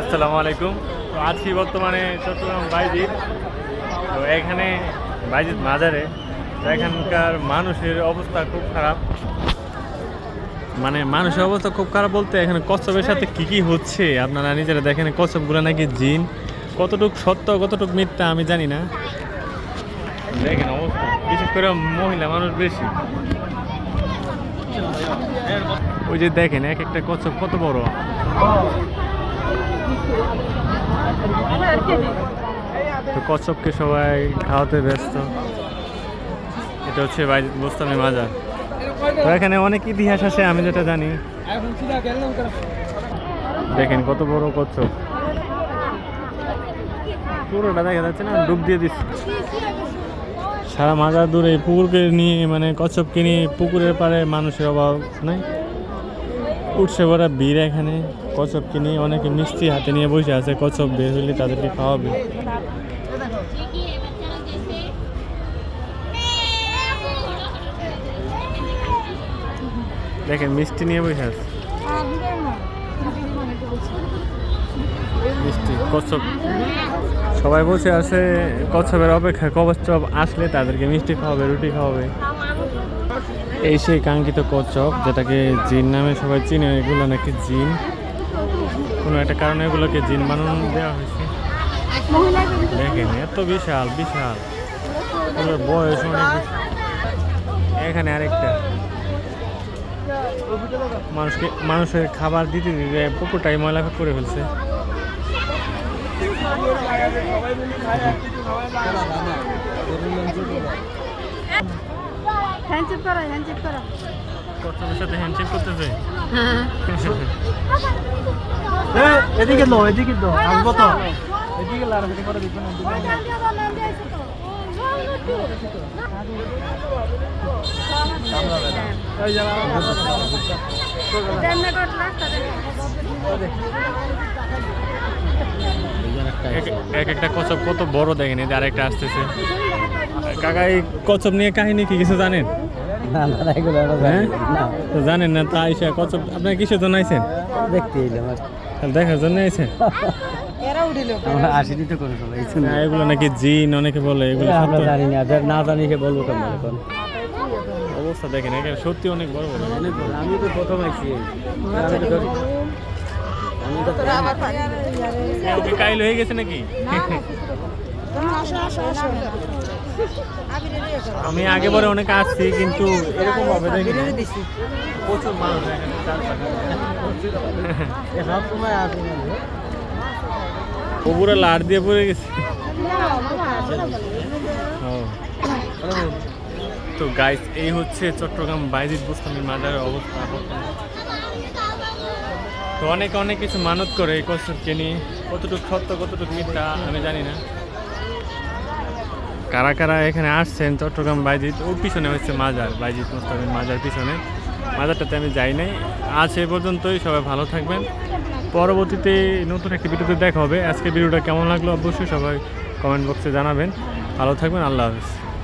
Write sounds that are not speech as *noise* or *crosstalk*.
আসসালামু আলাইকুম। তো আছি বর্তমানে চট্টগ্রাম বাইজিৎ তো এখানে বাইজিৎ মাজারে, তো এখানকার মানুষের অবস্থা খুব খারাপ। মানে মানুষের অবস্থা খুব খারাপ বলতে এখানে কচ্ছপের সাথে কি কি হচ্ছে? আপনারা নিজেরা দেখেন, কচ্ছপগুলো নাকি জিন। কতটুক সত্য, কতটুক মিথ্যা আমি জানি না। দেখেন অবস্থা, বিশেষ করে মহিলা মানুষ বেশি। ওই যে দেখেন, এক একটা কচ্ছপ কত বড়। তো কচ্ছপকে সবাই খাওয়াতে ব্যস্ত। এটা হচ্ছে বাইজিৎ বোস্তামি মাজার তো এখানে অনেক ইতিহাস আছে, আমি যেটা জানি। দেখেন কত বড় কচ্ছপ। পুরোটা দেখা যাচ্ছে না, ডুব দিয়ে দিচ্ছে। সারা মাজার দূরে পুকুরকে নিয়ে মানে কচ্ছপকে নিয়ে পুকুরের পাড়ে মানুষের অভাব নাই। উঠছে ভরা ভিড় এখানে কচ্ছপকে নিয়ে অনেকে মিষ্টি হাতে নিয়ে বসে আছে কচ্ছপ বের হইলে তাদেরকে খাওয়াবে। দেখেন, মিষ্টি নিয়ে বসে আছে। মিষ্টি কচ্ছপ সবাই বসে আছে কচ্ছপের অপেক্ষা কচ্ছপ আসলে তাদেরকে মিষ্টি খাওয়াবে, রুটি খাওয়াবে। এই সেই কাঙ্ক্ষিত কচ্ছপ, যেটাকে জিন নামে সবাই চিনে, এগুলো নাকি জিন? কোনো একটা কারণে এগুলোকে জিন বানানো দেওয়া হয়েছে। দেখেন, এত বিশাল বিশাল। বয়স অনেক এখানে আরেকটা। মানুষকে, মানুষের খাবার দিতে দিতে পুকুরটাই ময়লা করে ফেলছে। হ্যান্ডশেক করো হ্যান্ডশেক করো কচ্ছপের সাথে হ্যান্ডশেক করতেছে এদিকে লো এদিকে লো আসব তো এদিকে লার করে দিবেন এক এক একটা কচ্ছপ কত বড় দেখেন আরেকটা আসতেছে কাকা এই কচ্ছপ নিয়ে কাহিনী কি কিছু জানেন? হ্যাঁ? তো জানেন না তা আইসা কচ্ছপ আপনার কিসের জন্য আইছেন? দেখতে দেখার জন্য আইছেন? তো এগুলো নাকি জিন অনেকে বলে এগুলো জানি না যার না জানি বলব কেমন অবস্থা দেখেন এখানে সত্যি অনেক বড় বড়। আমি তো প্রথম আইছি। তো তো ওকে কাইল হয়ে গেছে নাকি? *laughs* আমি আগে পরে অনেক আসছি কিন্তু এরকম হবে প্রচুর মানুষ পুরো লাট দিয়ে পড়ে গেছে। তো গাইস এই হচ্ছে চট্টগ্রাম বাইজিৎ বুস্তামির মাজারের অবস্থা তো অনেকে অনেক কিছু মানত করে এই কচ্ছপকে নিয়ে। কতটুকু সত্য কতটুকু মিথ্যা আমি জানি না। কারা কারা এখানে আসছেন, চট্টগ্রাম বাইজিত ওর পিছনে হচ্ছে মাজার বাইজিত মুস্তামির মাজার পিছনে। মাজারটাতে আমি যাই নাই। আজ এ পর্যন্তই, সবাই ভালো থাকবেন। পরবর্তীতে নতুন একটি ভিডিওতে দেখা হবে। আজকে ভিডিওটা কেমন লাগল অবশ্যই সবাই কমেন্ট বক্সে জানাবেন। ভালো থাকবেন, আল্লাহ হাফিজ।